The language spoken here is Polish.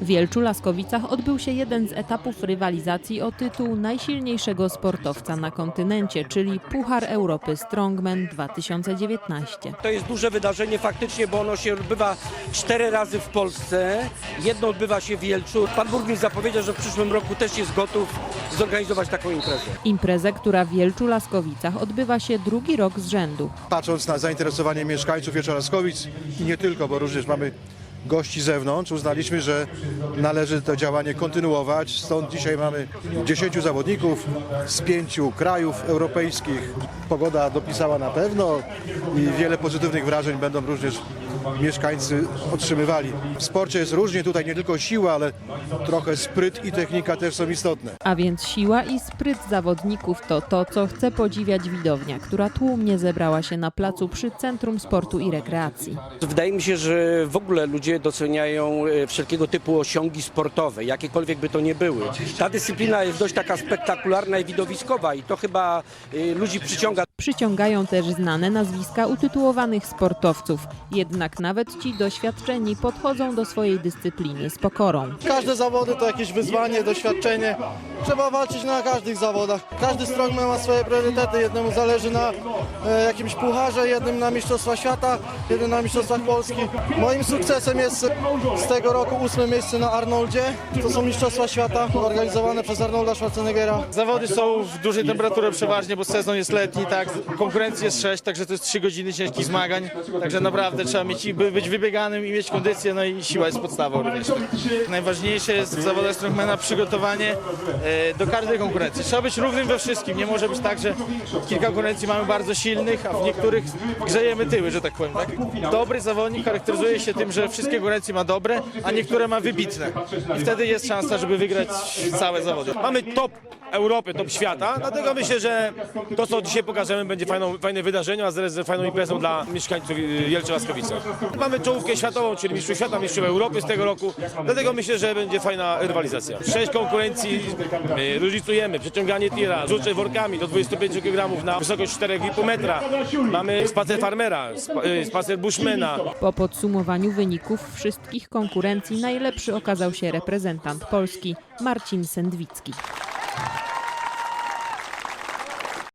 W Wielczu Laskowicach odbył się jeden z etapów rywalizacji o tytuł najsilniejszego sportowca na kontynencie, czyli Puchar Europy Strongman 2019. To jest duże wydarzenie faktycznie, bo ono się odbywa cztery razy w Polsce. Jedno odbywa się w Wielczu. Pan burmistrz zapowiedział, że w przyszłym roku też jest gotów zorganizować taką imprezę. Imprezę, która w Wielczu Laskowicach odbywa się drugi rok z rzędu. Patrząc na zainteresowanie mieszkańców Wieczoraszkowic i nie tylko, bo również mamy gości z zewnątrz, uznaliśmy, że należy to działanie kontynuować. Stąd dzisiaj mamy 10 zawodników z pięciu krajów europejskich. Pogoda dopisała na pewno i wiele pozytywnych wrażeń będą również mieszkańcy otrzymywali. W sporcie jest różnie, tutaj nie tylko siła, ale trochę spryt i technika też są istotne. A więc siła i spryt zawodników to to, co chce podziwiać widownia, która tłumnie zebrała się na placu przy Centrum Sportu i Rekreacji. Wydaje mi się, że w ogóle ludzie doceniają e, wszelkiego typu osiągi sportowe, jakiekolwiek by to nie były. Ta dyscyplina jest dość taka spektakularna i widowiskowa i to chyba e, ludzi przyciąga. Przyciągają też znane nazwiska utytułowanych sportowców. Jednak nawet ci doświadczeni podchodzą do swojej dyscypliny z pokorą. Każde zawody to jakieś wyzwanie, doświadczenie. Trzeba walczyć na każdych zawodach. Każdy strongman ma swoje priorytety. Jednemu zależy na e, jakimś pucharze, jednym na Mistrzostwa Świata, jednym na Mistrzostwach Polski. Moim sukcesem jest z tego roku ósme miejsce na Arnoldzie. To są Mistrzostwa Świata organizowane przez Arnolda Schwarzeneggera. Zawody są w dużej temperaturze przeważnie, bo sezon jest letni, tak, konkurencji jest 6, także to jest 3 godziny ciężkich zmagań, także naprawdę trzeba mieć, by być wybieganym i mieć kondycję, no i siła jest podstawą również. Najważniejsze jest w zawodach strongmana przygotowanie e, do każdej konkurencji. Trzeba być równym we wszystkim, nie może być tak, że kilka konkurencji mamy bardzo silnych, a w niektórych grzejemy tyły, że tak powiem. Tak? Dobry zawodnik charakteryzuje się tym, że wszystkie konkurencje ma dobre, a niektóre ma wybitne i wtedy jest szansa, żeby wygrać całe zawody. Mamy top Europy, top świata, dlatego myślę, że to, co dzisiaj pokażemy, będzie fajną, fajne wydarzenie, a zaraz fajną imprezą dla mieszkańców y, Jelczy Laskowice. Mamy czołówkę światową, czyli mistrzów świata, mistrzów Europy z tego roku, dlatego myślę, że będzie fajna rywalizacja. Sześć konkurencji różnicujemy, przeciąganie tira, rzucie workami do 25 kg na wysokość 4,5 metra. Mamy spacer farmera, y, spacer bushmana, Po podsumowaniu wyników wszystkich konkurencji najlepszy okazał się reprezentant Polski Marcin Sędwicki.